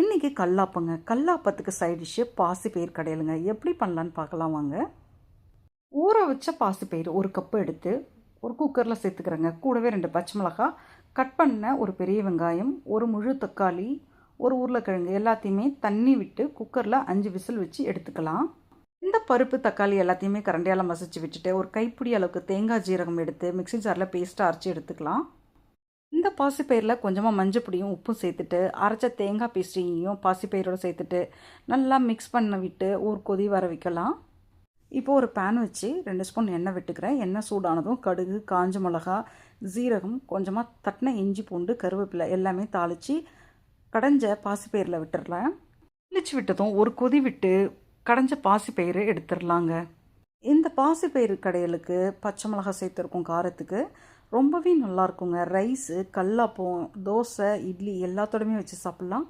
இன்றைக்கி கல்லாப்பங்க. கல்லாப்பத்துக்கு side dish பாசிப்பயிர் கடையிலுங்க. எப்படி பண்ணலான்னு பார்க்கலாம் வாங்க. ஊற வச்ச பாசிப்பயிர் ஒரு கப்பு எடுத்து ஒரு குக்கரில் சேர்த்துக்கிறேங்க. கூடவே ரெண்டு பச்சை மிளகாய் கட் பண்ண ஒரு பெரிய வெங்காயம் ஒரு முழு தக்காளி ஒரு உருளைக்கிழங்கு எல்லாத்தையுமே தண்ணி விட்டு குக்கரில் அஞ்சு விசில் வச்சு எடுத்துக்கலாம். இந்த பருப்பு தக்காளி எல்லாத்தையுமே கரண்டியால் மசிச்சு விட்டுட்டு ஒரு கைப்பிடி அளவுக்கு தேங்காய் ஜீரகம் எடுத்து மிக்ஸி ஜாரில் பேஸ்ட்டாக அரைச்சி எடுத்துக்கலாம். இந்த பாசிப்பயிரில் கொஞ்சமாக மஞ்சப்பொடியும் உப்பும் சேர்த்துட்டு அரைச்ச தேங்காய் பேஸ்ட்டையும் பாசிப்பயிரோடு சேர்த்துட்டு நல்லா மிக்ஸ் பண்ண விட்டு ஒரு கொதி வர வைக்கலாம். இப்போ ஒரு பேன் வச்சு ரெண்டு ஸ்பூன் எண்ணெய் விட்டுக்கிறேன். எண்ணெய் சூடானதும் கடுகு காஞ்ச மிளகா ஜீரகம் கொஞ்சமாக தட்டின இஞ்சி பூண்டு கருவேப்பிலை எல்லாமே தாளித்து கடைஞ்ச பாசிப்பயிரில் விட்டுடலாம் தாளிச்சு விட்டதும் ஒரு கொதி விட்டு கடைஞ்ச பாசிப்பயிறு எடுத்துடலாங்க இந்த பாசிப்பயிறு கடையலுக்கு பச்சை மிளகாய் சேர்த்துருக்கோம் காரத்துக்கு. ரொம்பவே நல்லாயிருக்குங்க. ரைஸு கல்லாப்பம் தோசை இட்லி எல்லாத்தோடையுமே வச்சு சாப்பிட்லாம்.